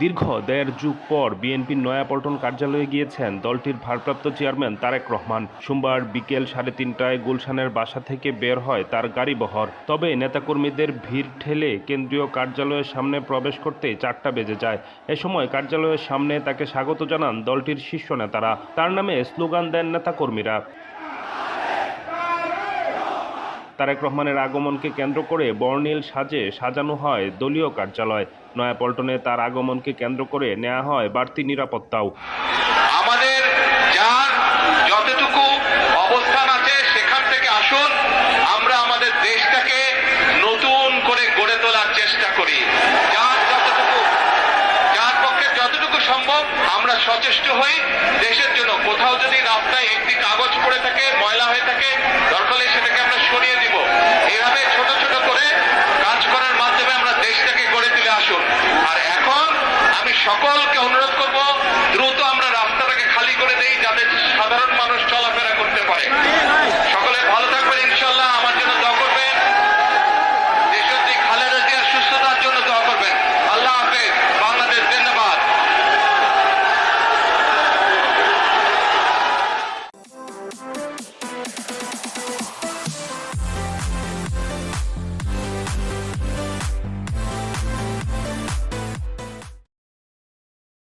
দীর্ঘ দেড় যুগ পর বিএনপির নয়াপল্টন কার্যালয়ে গিয়েছেন দলটির ভারপ্রাপ্ত চেয়ারম্যান তারেক রহমান। সোমবার বিকেল সাড়ে তিনটায় গুলশানের বাসা থেকে বের হয় তার গাড়িবহর তবে নেতাকর্মীদের ভিড় ঠেলে কেন্দ্রীয় কার্যালয়ের সামনে প্রবেশ করতে চারটা বেজে যায়। এ সময় কার্যালয়ের সামনে তাকে স্বাগত জানান দলটির শীর্ষ নেতারা। তার নামে স্লোগান দেন নেতাকর্মীরা। তারেক রহমানের আগমনকে কেন্দ্র করে বর্ণিল সাজে সাজানো হয় দলীয় কার্যালয়। নয়াপল্টনে তার আগমনকে কেন্দ্র করে নেওয়া হয় বাড়তি নিরাপত্তাও। আমাদের যার যতটুকু অবস্থান আছে সেখান থেকে আসুন, আমরা আমাদের দেশটাকে নতুন করে গড়ে তোলার চেষ্টা করি। যার যতটুকু, যার পক্ষে যতটুকু সম্ভব আমরা সচেষ্ট হই, দেশের জন্য কোথাও যদি রাস্তায় সকলকে অনুরোধ